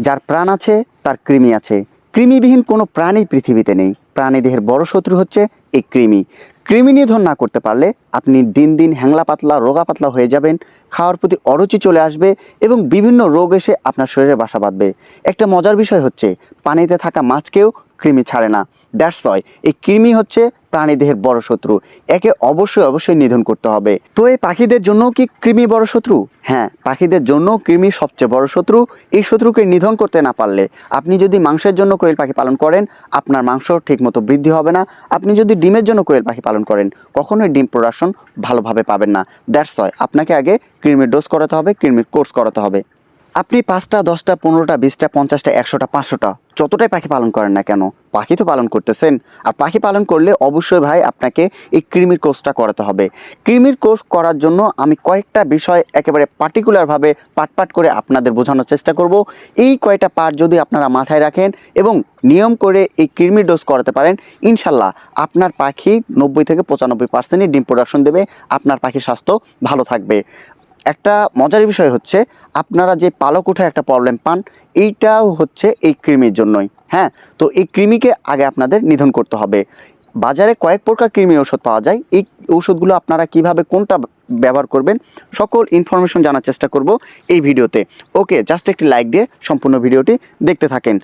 যার প্রাণ আছে, তার কৃমি আছে। কৃমিবিহীন কোনো প্রাণী পৃথিবীতে নেই। প্রাণী দেহের বড় শত্রু হচ্ছে এই কৃমি। কৃমি নিধন না করতে পারলে আপনি দিন দিন হ্যাংলা পাতলা, রোগা পাতলা হয়ে যাবেন, খাওয়ার প্রতি অরুচি চলে আসবে এবং বিভিন্ন রোগ এসে আপনার শরীরে বাসা বাঁধবে। একটা মজার বিষয় হচ্ছে, পানিতে থাকা মাছকেও কৃমি ছাড়ে না। দ্যাটস ওয়াই এই কৃমি হচ্ছে প্রাণী দেহের বড় শত্রু। একে অবশ্যই অবশ্যই নিধন করতে হবে। তো এই পাখিদের জন্য কি কৃমি বড় শত্রু? হ্যাঁ পাখিদের জন্য কৃমি সবচেয়ে বড় শত্রু। এই শত্রুকে নিধন করতে না পারলে আপনি যদি মাংসের জন্য কোয়েল পাখি পালন করেন, আপনার মাংস ঠিকমতো বৃদ্ধি হবে না। আপনি যদি ডিমের জন্য কোয়েল পাখি পালন করেন, কখনোই ডিম প্রোডাকশন ভালোভাবে পাবেন না। দ্যাটস ওয়াই আপনাকে আগে কৃমির ডোজ করাতে হবে, কৃমির কোর্স করাতে হবে। আপনি পাঁচটা, দশটা, পনেরোটা, বিশটা, পঞ্চাশটা, একশোটা, পাঁচশোটা, যতটাই পাখি পালন করেন না কেন, পাখি তো পালন করতেছেন। আর পাখি পালন করলে অবশ্যই ভাই আপনাকে এই কৃমির কোর্সটা করাতে হবে। কৃমির কোর্স করার জন্য আমি কয়েকটা বিষয় একেবারে পার্টিকুলারভাবে পাট পাট করে আপনাদের বোঝানোর চেষ্টা করব। এই কয়টা পার্ট যদি আপনারা মাথায় রাখেন এবং নিয়ম করে এই কৃমির ডোজ করাতে পারেন, ইনশাল্লাহ আপনার পাখি নব্বই থেকে পঁচানব্বই পার্সেন্টই ডিম প্রোডাকশন দেবে, আপনার পাখির স্বাস্থ্য ভালো থাকবে। একটা মজার বিষয় হচ্ছে, আপনারা যে পালক উঠে একটা প্রবলেম পান, এইটাও হচ্ছে এই কৃমির জন্যই হ্যাঁ? তো এই কৃমিকে আগে আপনাদের নিধন করতে হবে। বাজারে কয়েক প্রকার কৃমি ওষুধ পাওয়া যায়। এই ওষুধগুলো আপনারা কীভাবে, কোনটা ব্যবহার করবেন, সকল ইনফরমেশন জানার চেষ্টা করব এই ভিডিওতে। ওকে জাস্ট একটি লাইক দিয়ে সম্পূর্ণ ভিডিওটি দেখতে থাকেন।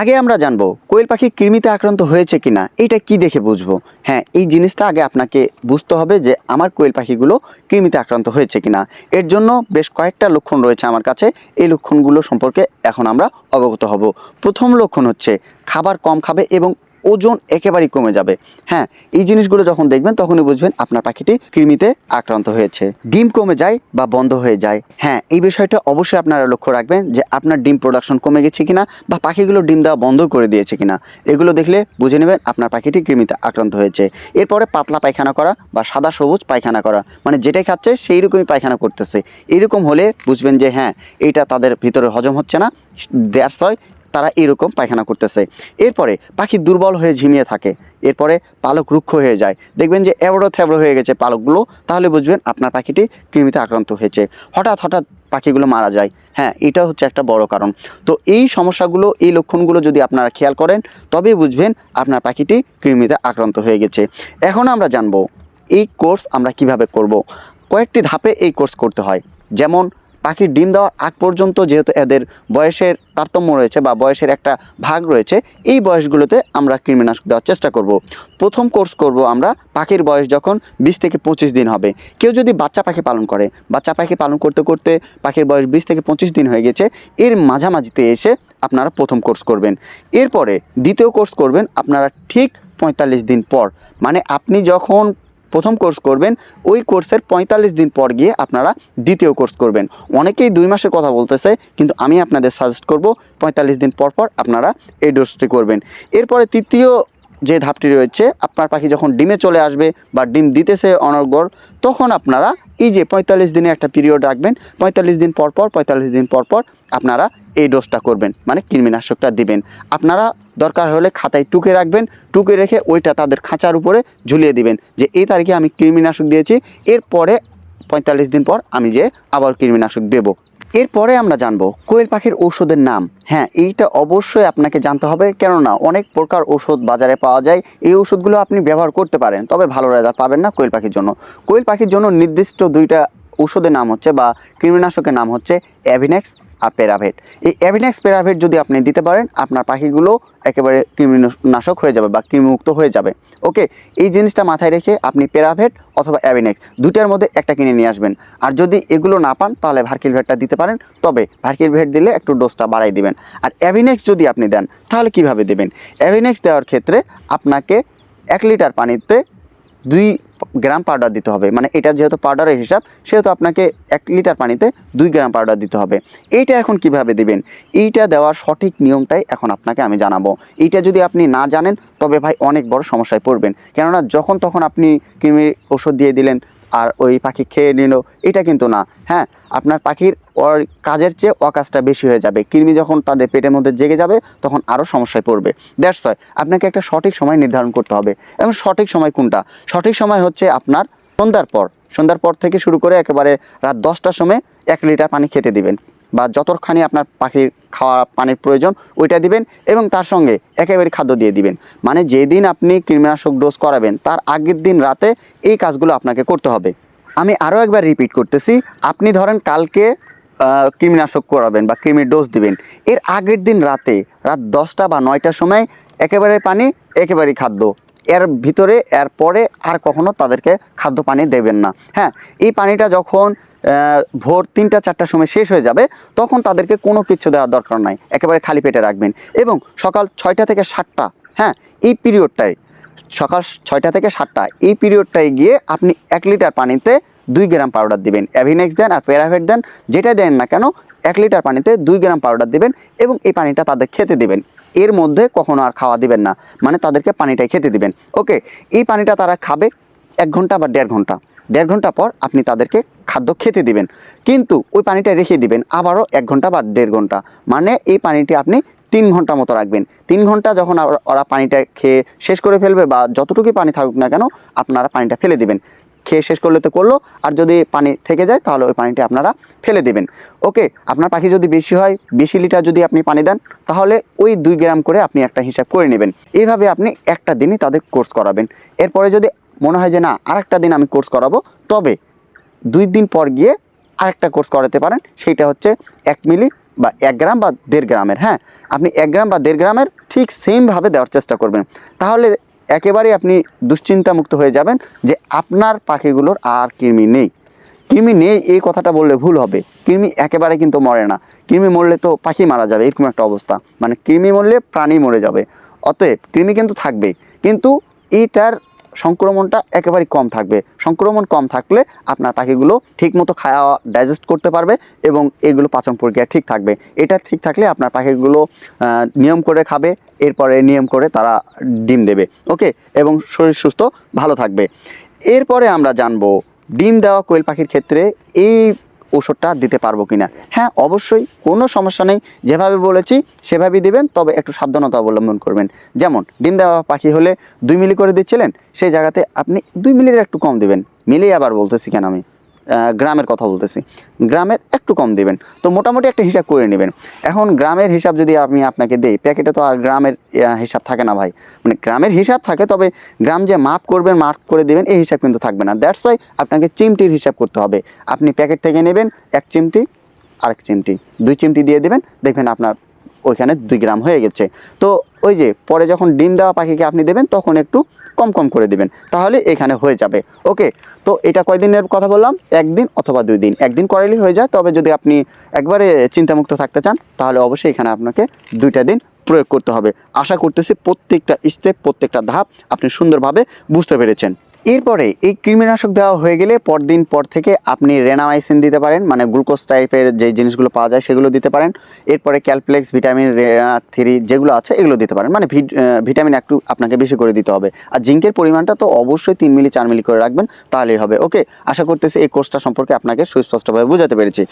আগে আমরা জানব, কোয়েল পাখি কৃমিতে আক্রান্ত হয়েছে কিনা? এটা কি দেখে বুঝব? হ্যাঁ এই জিনিসটা আগে আপনাকে বুঝতে হবে যে আমার কোয়েল পাখিগুলো কৃমিতে আক্রান্ত হয়েছে কিনা। এর জন্য বেশ কয়েকটা লক্ষণ রয়েছে আমার কাছে। এই লক্ষণগুলো সম্পর্কে এখন আমরা অবগত হব। প্রথম লক্ষণ হচ্ছে, খাবার কম খাবে এবং ওজন একেবারেই কমে যাবে। হ্যাঁ এই জিনিসগুলো যখন দেখবেন তখনই বুঝবেন আপনার পাখিটি কৃমিতে আক্রান্ত হয়েছে। ডিম কমে যায় বা বন্ধ হয়ে যায়। হ্যাঁ এই বিষয়টা অবশ্যই আপনারা লক্ষ্য রাখবেন যে আপনার ডিম প্রোডাকশন কমে গেছে কিনা বা পাখিগুলো ডিম দেওয়া বন্ধ করে দিয়েছে কিনা। এগুলো দেখলে বুঝে নেবেন আপনার পাখিটি কৃমিতে আক্রান্ত হয়েছে। এরপরে পাতলা পায়খানা করা বা সাদা সবুজ পায়খানা করা মানে যেটাই খাচ্ছে সেই রকমই পায়খানা করতেছে। এরকম হলে বুঝবেন যে হ্যাঁ এইটা তাদের ভিতরে হজম হচ্ছে না। দ্যাটস হয় তারা এরকম পায়খানা করতেছে। এরপরে পাখি দুর্বল হয়ে ঝিমিয়ে থাকে। এরপরে পালক রুক্ষ হয়ে যায়। দেখবেন যে এবড়ো থেবড়ো হয়ে গেছে পালকগুলো। তাহলে বুঝবেন আপনার পাখিটি কৃমিতে আক্রান্ত হয়েছে। হঠাৎ হঠাৎ পাখিগুলো মারা যায়। হ্যাঁ এটা হচ্ছে একটা বড় কারণ। তো এই সমস্যাগুলো, এই লক্ষণগুলো যদি আপনারা খেয়াল করেন, তবেই বুঝবেন আপনার পাখিটি কৃমিতে আক্রান্ত হয়ে গেছে। এখন আমরা জানব, এই কোর্স আমরা কীভাবে করব। কয়েকটি ধাপে এই কোর্স করতে হয়। যেমন পাখির ডিম দেওয়ার আগ পর্যন্ত যেহেতু এদের বয়সের তারতম্য রয়েছে বা বয়সের একটা ভাগ রয়েছে, এই বয়সগুলোতে আমরা কৃমিনাশক দেওয়ার চেষ্টা করব। প্রথম কোর্স করব আমরা পাখির বয়স যখন বিশ থেকে পঁচিশ দিন হবে। কেউ যদি বাচ্চা পাখি পালন করে, বাচ্চা পাখি পালন করতে করতে পাখির বয়স বিশ থেকে পঁচিশ দিন হয়ে গেছে, এর মাঝামাঝিতে এসে আপনারা প্রথম কোর্স করবেন। এরপরে দ্বিতীয় কোর্স করবেন আপনারা ঠিক পঁয়তাল্লিশ দিন পর। মানে আপনি যখন প্রথম কোর্স করবেন, ওই কোর্সের পঁয়তাল্লিশ দিন পর গিয়ে আপনারা দ্বিতীয় কোর্স করবেন। অনেকেই দুই মাসের কথা বলতেছে, কিন্তু আমি আপনাদের সাজেস্ট করব, পঁয়তাল্লিশ দিন পর পর আপনারা এই ডোজটি করবেন। এরপরে তৃতীয় যে ধাপটি রয়েছে, আপনার পাখি যখন ডিমে চলে আসবে বা ডিম দিতেছে অনর্গর তখন আপনারা এই যে পঁয়তাল্লিশ দিনে একটা পিরিয়ড রাখবেন, পঁয়তাল্লিশ দিন পর পর, পঁয়তাল্লিশ দিন পর পর আপনারা এই ডোজটা করবেন মানে কৃমিনাশকটা দিবেন। আপনারা দরকার হলে খাতায় টুকে রাখবেন, টুকে রেখে ওইটা তাদের খাঁচার উপরে ঝুলিয়ে দিবেন যে এই তারিখে আমি কৃমিনাশক দিয়েছি, এরপরে পঁয়তাল্লিশ দিন পর আমি যে আবার কৃমিনাশক দেব। এরপরে আমরা জানব কোয়েল পাখির ঔষধের নাম। হ্যাঁ এইটা অবশ্যই আপনাকে জানতে হবে, কেননা অনেক প্রকার ওষুধ বাজারে পাওয়া যায়। এই ওষুধগুলো আপনি ব্যবহার করতে পারেন, তবে ভালো রেজাল্ট পাবেন না কোয়েল পাখির জন্য। কোয়েল পাখির জন্য নির্দিষ্ট দুইটা ওষুধের নাম হচ্ছে বা কৃমিনাশকের নাম হচ্ছে অ্যাভিনেক্স প্যারাভেট এই অ্যাভিনেক্স প্যারাভেট যদি আপনি দিতে পারেন, আপনার পাখিগুলো একেবারে কৃমিনাশক হয়ে যাবে বা কৃমিমুক্ত হয়ে যাবে। ওকে এই জিনিসটা মাথায় রেখে আপনি প্যারাভেট অথবা অ্যাভিনেক্স দুইটার মধ্যে একটা কিনে নিয়ে আসবেন। আর যদি এগুলো না পান, তাহলে ভার্কিল ভেটটা দিতে পারেন। তবে ভার্কিল ভেট দিলে একটু ডোজটা বাড়াই দিবেন। আর অ্যাভিনেক্স যদি আপনি দেন, তাহলে কীভাবে দেবেন? অ্যাভিনেক্স দেওয়ার ক্ষেত্রে আপনাকে এক লিটার পানিতে দুই গ্রাম পাউডার দিতে হবে। মানে এটা যেহেতু পাউডারের হিসাব, সেহেতু আপনাকে এক লিটার পানিতে দুই গ্রাম পাউডার দিতে হবে। এইটা এখন কীভাবে দিবেন? এইটা দেওয়ার সঠিক নিয়মটাই এখন আপনাকে আমি জানাব। এইটা যদি আপনি না জানেন, তবে ভাই অনেক বড় সমস্যায় পড়বেন। কেননা যখন তখন আপনি কৃমির ওষুধ দিয়ে দিলেন আর ওই পাখি খেয়ে নিল, এটা কিন্তু না। হ্যাঁ আপনার পাখির ওর কাজের চেয়ে অকাজটা বেশি হয়ে যাবে। কৃমি যখন তাদের পেটের মধ্যে জেগে যাবে, তখন আরও সমস্যায় পড়বে। দ্যাটস হয় আপনাকে একটা সঠিক সময় নির্ধারণ করতে হবে। এবং সঠিক সময় কোনটা? সঠিক সময় হচ্ছে আপনার সন্ধ্যার পর। সন্ধ্যার পর থেকে শুরু করে একেবারে রাত দশটার সময় এক লিটার পানি খেতে দিবেন। বা যতখানি আপনার পাখির খাওয়া পানির প্রয়োজন, ওইটা দিবেন এবং তার সঙ্গে একেবারে খাদ্য দিয়ে দিবেন। মানে যেদিন আপনি কীটনাশক ডোজ করাবেন, তার আগের দিন রাতে এই কাজগুলো আপনাকে করতে হবে। আমি আরও একবার রিপিট করতেছি, আপনি ধরেন কালকে কৃমিনাশক করাবেন বা কৃমির ডোজ দিবেন। এর আগের দিন রাতে, রাত দশটা বা নয়টার সময় একেবারে পানি একেবারে খাদ্য। এর ভিতরে, এর পরে আর কখনো তাদেরকে খাদ্য পানি দেবেন না। হ্যাঁ এই পানিটা যখন ভোর তিনটা, চারটার সময় শেষ হয়ে যাবে, তখন তাদেরকে কোনো কিছু দেওয়ার দরকার নাই। একেবারে খালি পেটে রাখবেন। এবং সকাল ছয়টা থেকে সাতটা হ্যাঁ এই পিরিয়ডটায় সকাল ছয়টা থেকে সাতটা, এই পিরিয়ডটায় গিয়ে আপনি এক লিটার পানিতে দুই গ্রাম পাউডার দিবেন। অ্যাভিনেক্স দেন আর প্যারাভেট দেন, যেটা দেন না কেন, এক লিটার পানিতে দুই গ্রাম পাউডার দিবেন এবং এই পানিটা তাদের খেতে দিবেন। এর মধ্যে কখনো আর খাওয়া দিবেন না মানে তাদেরকে পানিটাই খেতে দিবেন। ওকে এই পানিটা তারা খাবে এক ঘণ্টা বা দেড় ঘণ্টা। দেড় ঘণ্টা পর আপনি তাদেরকে খাদ্য খেতে দিবেন। কিন্তু ওই পানিটা রেখে দিবেন আবারও এক ঘণ্টা বা দেড় ঘণ্টা। মানে এই পানিটি আপনি তিন ঘণ্টা মতো রাখবেন। তিন ঘণ্টা যখন ওরা- পানিটা খেয়ে শেষ করে ফেলবে বা যতটুকু পানি থাকুক না কেন, আপনারা পানিটা ফেলে দিবেন। খেয়ে শেষ করলে তো করল, আর যদি পানি থেকে যায় তাহলে ওই পানিটা আপনারা ফেলে দেবেন। ওকে, আপনার পাখি যদি বেশি হয়, বেশি লিটার যদি আপনি পানি দেন, তাহলে ওই দুই গ্রাম করে আপনি একটা হিসাব করে নেবেন। এইভাবে আপনি একটা দিনই তাদের কোর্স করাবেন। এরপরে যদি মনে হয় যে না, আরেকটা দিন আমি কোর্স করাবো। তবে দুই দিন পর গিয়ে আরেকটা কোর্স করাতে পারেন। সেইটা হচ্ছে এক মিলি বা এক গ্রাম বা দেড় গ্রামের হ্যাঁ? আপনি এক গ্রাম বা দেড় গ্রামের ঠিক সেমভাবে দেওয়ার চেষ্টা করবেন। তাহলে একেবারেই আপনি দুশ্চিন্তামুক্ত হয়ে যাবেন যে আপনার পাখিগুলোর আর কৃমি নেই। কৃমি নেই, এই কথাটা বললে ভুল হবে। কৃমি একেবারে কিন্তু মরে না। কৃমি মরলে তো পাখি মারা যাবে, এরকম একটা অবস্থা। মানে কৃমি মরলে প্রাণী মরে যাবে। অতএব কৃমি কিন্তু থাকবে কিন্তু এইটার সংক্রমণটা একেবারেই কম থাকবে। সংক্রমণ কম থাকলে আপনার পাখিগুলো ঠিকমতো খাওয়া ডাইজেস্ট করতে পারবে এবং এগুলো পাচন প্রক্রিয়া ঠিক থাকবে। এটা ঠিক থাকলে আপনার পাখিগুলো নিয়ম করে খাবে, এরপরে নিয়ম করে তারা ডিম দেবে। ওকে? এবং শরীর সুস্থ, ভালো থাকবে। এরপরে আমরা জানব, ডিম দেওয়া কোয়েল পাখির ক্ষেত্রে এই ওষুধটা দিতে পারব কিনা? হ্যাঁ অবশ্যই কোনো সমস্যা নেই। যেভাবে বলেছি, সেভাবেই দেবেন, তবে একটু সাবধানতা অবলম্বন করবেন। যেমন, ডিম দেওয়া পাখি হলে দুই মিলি করে দিচ্ছিলেন, সেই জায়গাতে আপনি দুই মিলির একটু কম দেবেন। মিলেই আবার বলতেছি কেন আমি? গ্রামের কথা বলতেছি। গ্রামের একটু কম দিবেন। তো মোটামুটি একটা হিসাব করে নেবেন। এখন গ্রামের হিসাব যদি আমি আপনাকে দেই, প্যাকেটে তো আর গ্রামের হিসাব থাকে না ভাই। মানে গ্রামের হিসাব থাকে, তবে গ্রাম যে মাপ করবেন মাপ করে দেবেন, এই হিসাব কিন্তু থাকবে না। দ্যাটস ওয়াই আপনাকে চিমটির হিসাব করতে হবে। আপনি প্যাকেট থেকে নেবেন, এক চিমটি, আরেক চিমটি, দুই চিমটি দিয়ে দেবেন। দেখবেন আপনার ওইখানে দুই গ্রাম হয়ে গেছে। তো ওই যে, পরে যখন ডিম দেওয়া পাখিকে আপনি দেবেন, তখন একটু কম কম করে দিবেন, তাহলে এখানে হয়ে যাবে। ওকে, তো এটা কয়দিনের কথা বললাম? একদিন অথবা দুই দিন। একদিন করাইলেই হয়ে যায়, তবে যদি আপনি একবারে চিন্তামুক্ত থাকতে চান, তাহলে অবশ্যই এখানে আপনাকে দুইটা দিন প্রয়োগ করতে হবে। আশা করতেছি প্রত্যেকটা স্টেপ প্রত্যেকটা ধাপ আপনি সুন্দরভাবে বুঝতে পেরেছেন। এরপরে এই কৃমিনাশক দেওয়া হয়ে গেলে পরদিন পর থেকে আপনি রেনামাইসিন দিতে পারেন মানে গ্লুকোজ টাইপের যে জিনিসগুলো পাওয়া যায় সেগুলো দিতে পারেন। এরপরে ক্যালপ্লেক্স ভিটামিন রেনা থ্রি যেগুলো আছে এগুলো দিতে পারেন। মানে ভিট- ভিটামিন একটু আপনাকে বেশি করে দিতে হবে। আর জিঙ্কের পরিমাণটা তো অবশ্যই তিন মিলি, চার মিলি করে রাখবেন, তাহলেই হবে। ওকে? আশা করতেছি এই কোর্সটা সম্পর্কে আপনাকে সুস্পষ্টভাবে বোঝাতে পেরেছি।